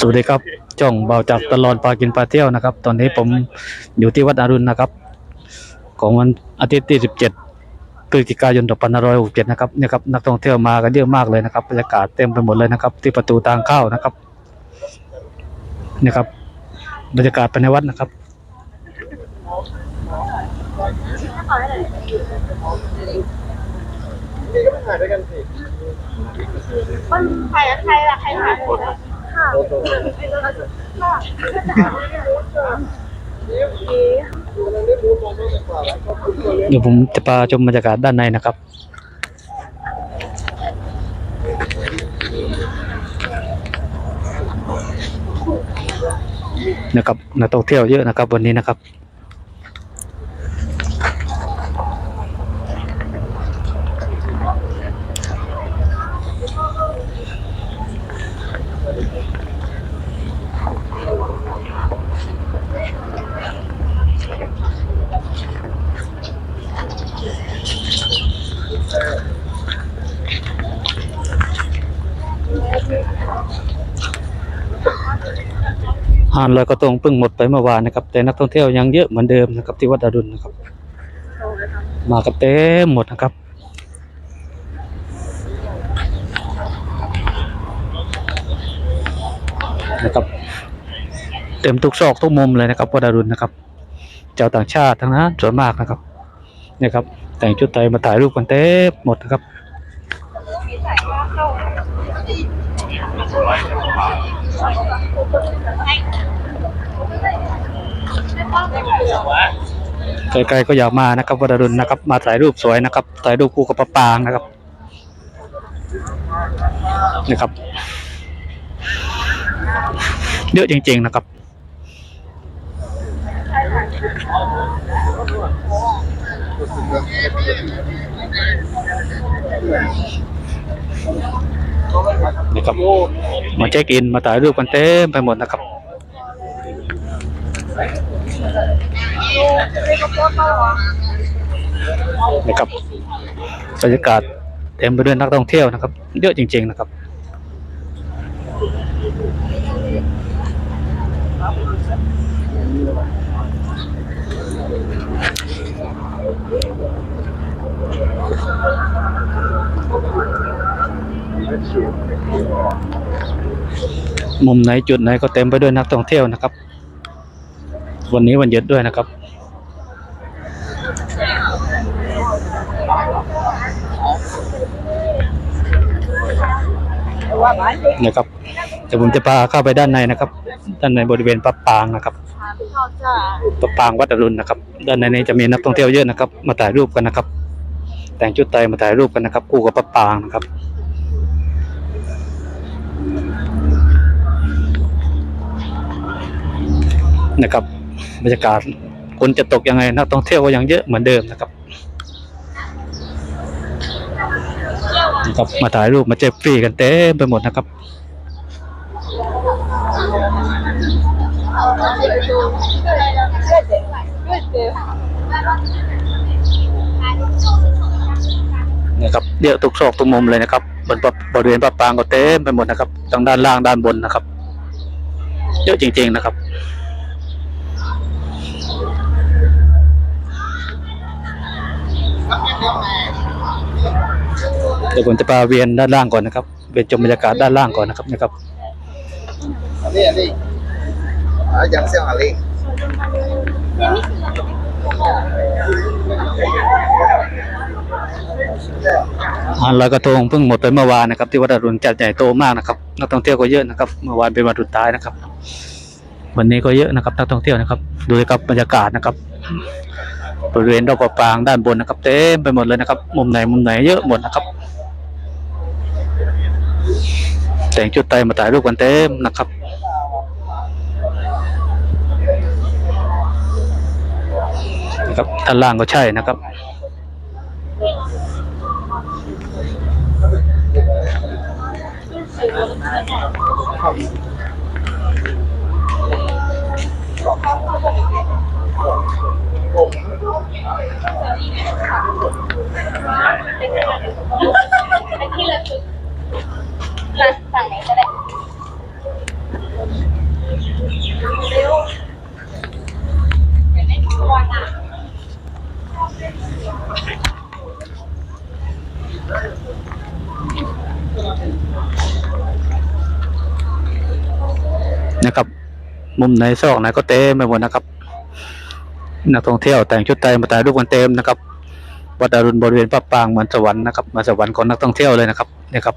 สวัสดีครับจ่องเบาจากตลอดปลากินปลาเที่ยวนะครับ ตอนนี้ผมอยู่ที่วัดอรุณนะครับ ของวันอาทิตย์ที่ 17พฤศจิกายน2567นะครับเนี่ยครับนักท่องเที่ยวมากันเยอะมากเลยนะครับบรรยากาศเต็มไปหมดเลยนะครับ ที่ประตูทางเข้านะครับนี่ครับ บรรยากาศภายในวัดนะครับ มันใครอะใครล่ะใครหาคนอะค่ะเดี๋ยวผมจะพาชมบรรยากาศด้านในนะครับ นะครับนักท่องเที่ยวเยอะนะครับวันนี้นะครับานลอยกระทงเพิ่งหมดไปเมื่อวานนะครับ แต่นักท่องเที่ยวยังเยอะเหมือนเดิมนะครับ ที่วัดอรุณนะครับ มากันเต็มหมดนะครับนะครับเต็มทุกซอกทุกมุมเลยนะครับวัดอรุณนะครับ เจ้าต่างชาติทั้งนั้นส่วนมากนะครับเนี่ยครับ แต่งชุดไทยมาถ่ายรูปกันเต็มหมดนะครับ ไกลๆก็อยากมานะครับวัดอรุณนะครับ มาถ่ายรูปสวยนะครับถ่ายรูปคู่กับปะปางนะครับนี่ครับ เยอะจริง ๆนะครับนี่ครับ มาเช็คอินมาถ่ายรูปกันเต็มไปหมดนะครับนะครับบรรยากาศเต็มไปด้วยนักท่องเที่ยวนะครับ เยอะจริง ๆนะครับ มุมไหนจุดไหนก็เต็มไปด้วยนักท่องเที่ยวนะครับ วันนี้วันหยุดด้วยนะครับ นะครับเดี๋ยวผมจะพาเข้าไปด้านในนะครับ ด้านในบริเวณปับปางนะครับเขาจะปางวัดอรุณนะครับ ด้านในนี้จะมีนักท่องเที่ยวเยอะนะครับ มาถ่ายรูปกันนะครับ แต่งชุดไทยมาถ่ายรูปกันนะครับ คู่กับปับปางนะครับ นะครับบรรยากาศคนจะตกยังไงนักท่องเที่ยวก็ยังเยอะเหมือนเดิมนะครับนะครับมาถ่ายรูปมาเจ็บฟรีกันเต็มไปหมดนะครับนะครับเยอะทุกซอกทุกมุมเลยนะครับบนบริเวณปะปางก็เต็มไปหมดนะครับทั้งด้านล่างด้านบนนะครับ เยอะจริง ๆนะครับ เดี๋ยวผมจะพาเวียนด้านล่างก่อนนะครับ เวียนชมบรรยากาศด้านล่างก่อนนะครับนะครับ Ali, Ali. Ah, jangan siang Ali. งานลอยกระทงเพิ่งหมดไปเมื่อวานนะครับ ที่วัดอรุณจัดใหญ่โตมากนะครับนักท่องเที่ยวก็เยอะนะครับ เมื่อวานเป็นวันสุดท้ายนะครับ วันนี้ก็เยอะนะครับนักท่องเที่ยวนะครับ ดูเลยครับบรรยากาศนะครับ บริเวณรอบปะปางด้านบนนะครับเต็มไปหมดเลยนะครับ มุมไหนมุมไหนเยอะหมดนะครับแต่งชุดไทยมาถ่ายรูปกันเต็มนะครับนะครับด้านล่างก็ใช่นะครับเมาฝั่งไหนก็ได้เร็วเดี๋ยวไม่มีตัวอะ นะครับ มุมไหนซอกไหนก็เต็มไปหมดนะครับ นักท่องเที่ยวแต่งชุดไทยมาถ่ายรูปกันเต็มนะครับวัดอรุณบริเวณพระปางเหมือนสวรรค์นะครับเหมือนสวรรค์ของนักท่องเที่ยวเลยนะครับเนี่ยครับ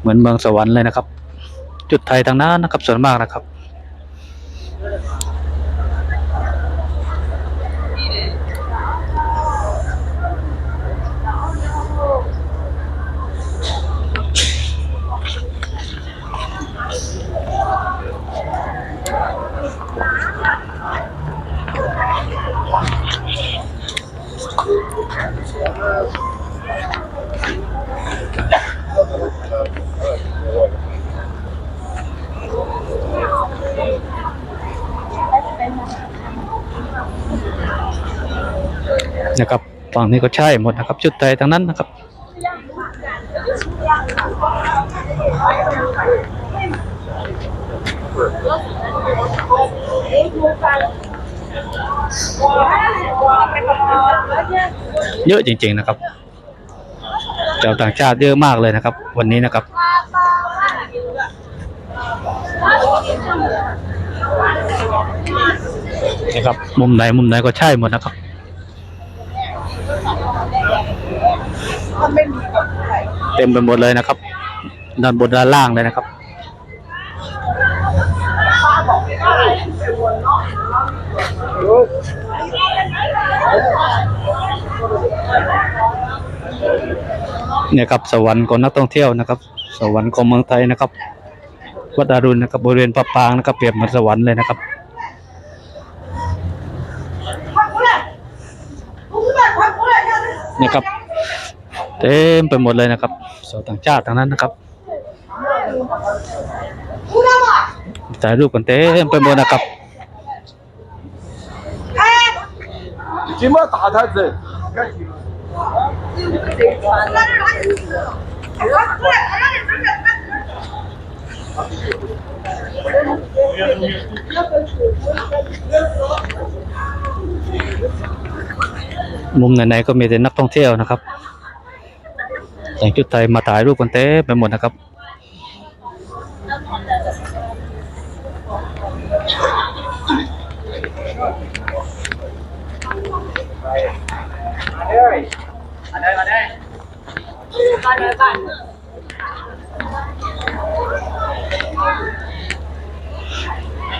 เหมือนเมืองสวรรค์เลยนะครับ จุดไทยทางนั้นนะครับส่วนมากนะครับ นะครับฝั่งนี้ก็ใช่หมดนะครับ ชุดไทยทั้งนั้นนะครับเเยอะจริง ๆนะครับชาวต่างชาติเยอะมากเลยนะครับ วันนี้นะครับ นะครับ มุมไหนมุมไหนก็ใช่หมดนะครับเต็มไปหมดเลยนะครับด้านบนด้านล่างเลยนะครับ เนี่ยครับสวรรค์ของนักท่องเที่ยวนะครับ สวรรค์ของเมืองไทยนะครับวัดอรุณนะครับบริเวณพระปางนะครับเปรียบเหมือนสวรรค์เลยนะครับเนี่ยครับเต็มไปหมดเลยนะครับชาวต่างชาติทั้งนั้นนะครับถ่ายรูปกันเต็มไปหมดนะครับ קימעט มุมไหนๆก็มีแต่นักท่องเที่ยวนะครับ แต่งชุดไทยมาถ่ายรูปกันเต้ไปหมดนะครับ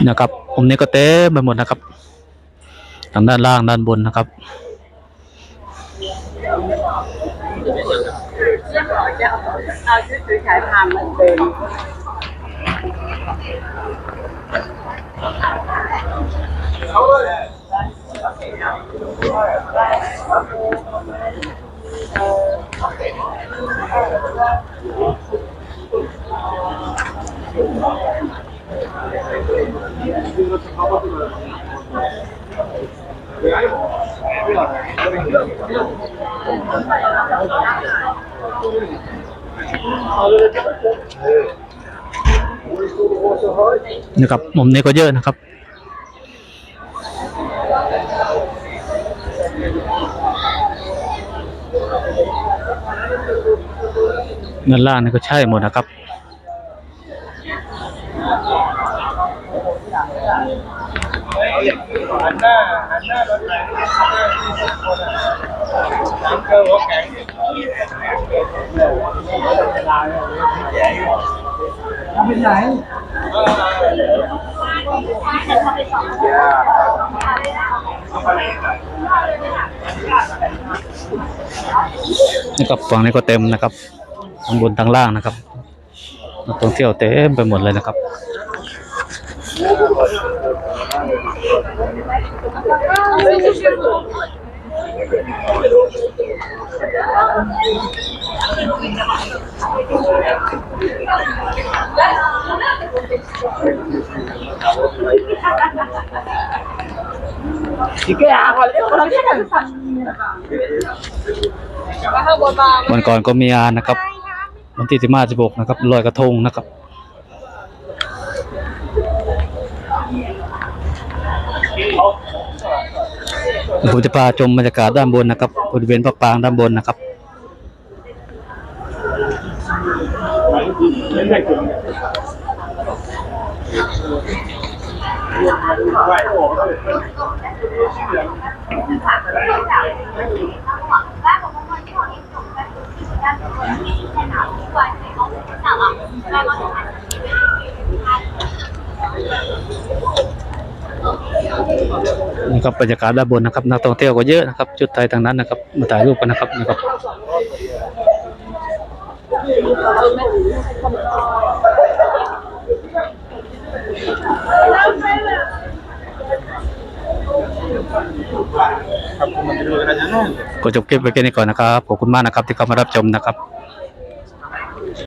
นะครับมุมนี้ก็เต็มไปหมดนะครับทางด้านล่างด้านบนนะครับเอาชุดสวยๆพามันเดิน นะครับมุมนี้ก็เยอะนะครับ ด้านล่างนี่ก็ใช่หมดนะครับ หันหน้าหันหน้ารถไหนหันหน้าที่ทุกคนอะน้ำเกลือหัวแข็งไปไหนนะครับฝั่งนี้ก็เต็มนะครับทั้งบนทั้งล่างนะครับนักท่องเที่ยวเต็มไปหมดเลยนะครับ วันก่อนก็มีงานนะครับมวันที่สิบห้าสิบหกนะครับลอยกระทงนะครับ ผมจะพาชมบรรยากาศด้านบนนะครับบริเวณพระปางด้านบนนะครับ ไม่ได้ถึงไหวโอ้โห นี่ครับบรรยากาศด้านบนนะครับนักท่องเที่ยวก็เยอะนะครับชุดไทยทางนั้นนะครับ มาถ่ายรูปกันนะครับนะครับครับมันจะดูกันนะก็จบคลิปไปแค่นี้ก่อนนะครับ ขอบคุณมากนะครับที่เข้ามารับชมนะครับ